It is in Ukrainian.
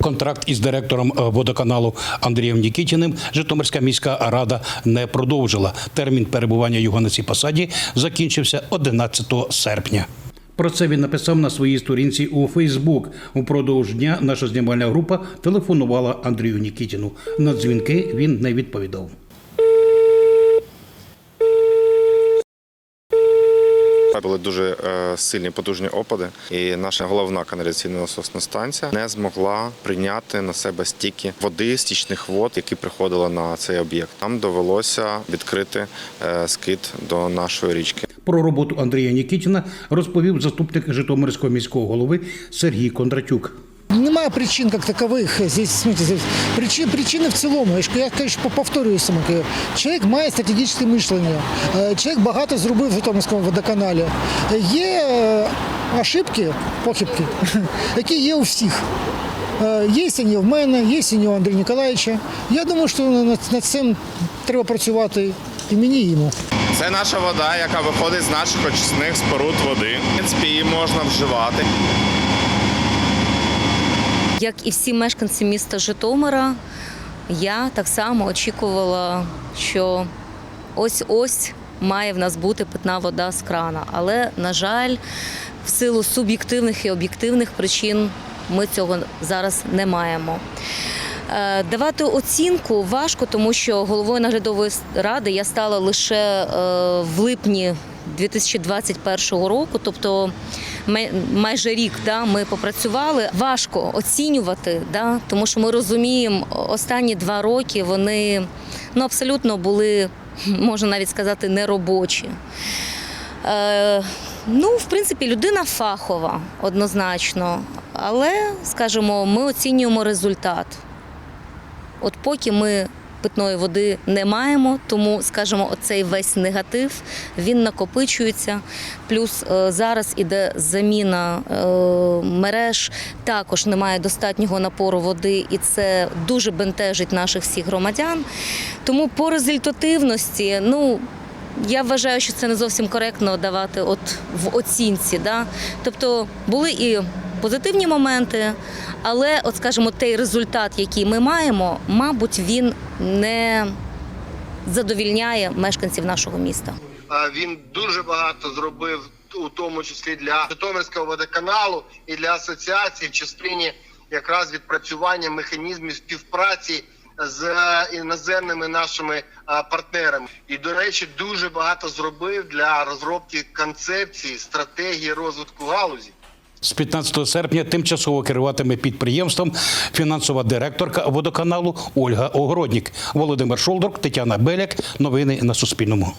Контракт із директором е, водоканалу Андрієм Нікітіним Житомирська міська рада не продовжила. Термін перебування його на цій посаді закінчився 11 серпня. Про це він написав на своїй сторінці у Фейсбук. Упродовж дня наша знімальна група телефонувала Андрію Нікітіну. На дзвінки він не відповідав. Були дуже е, сильні потужні опади, і наша головна каналізаційна насосна станція не змогла прийняти на себе стільки води, стічних вод, які приходили на цей об'єкт. Нам довелося відкрити е, скид до нашої річки. Про роботу Андрія Нікітіна розповів заступник Житомирського міського голови Сергій Кондратюк. Немає причин как такових. Здесь, смотрите, здесь причин, причини в цілому. Я конечно, повторююся. Макар. Чоловік має стратегічне мишлення. Е, Чоловік багато зробив в Житомирському водоканалі. Є е, ошибки, похибки, які є у всіх. Е, Є і в мене, є і у Андрія Ніколаєвича. Я думаю, що над цим треба працювати і мені, і йому. Це наша вода, яка виходить з наших очисних споруд води. В принципі, її можна вживати. Як і всі мешканці міста Житомира, я так само очікувала, що ось-ось має в нас бути питна вода з крана. Але, на жаль, в силу суб'єктивних і об'єктивних причин ми цього зараз не маємо. Е, Давати оцінку важко, тому що головою наглядової ради я стала лише е, в липні 2021 року, тобто майже рік да, ми попрацювали. Важко оцінювати, да, тому що ми розуміємо, останні два роки вони ну, абсолютно були, можна навіть сказати, неробочі. Е, ну, в принципі, людина фахова однозначно, але, скажімо, ми оцінюємо результат. От поки ми питної води не маємо, тому, скажімо, оцей весь негатив він накопичується. Плюс е, зараз іде заміна е, мереж, також немає достатнього напору води, і це дуже бентежить наших всіх громадян. Тому по результативності, ну. Я вважаю, що це не зовсім коректно давати от в оцінці. Да? Тобто були і позитивні моменти, але, от скажімо, той результат, який ми маємо, мабуть, він не задовільняє мешканців нашого міста. Він дуже багато зробив, у тому числі для Житомирського водоканалу і для асоціації в частині якраз відпрацювання механізмів співпраці з е, іноземними нашими партнерами. І до речі, дуже багато зробив для розробки концепції стратегії розвитку галузі. З 15 серпня тимчасово керуватиме підприємством фінансова директорка водоканалу Ольга Огороднік. Володимир Шолдрук, Тетяна Беляк. Новини на Суспільному.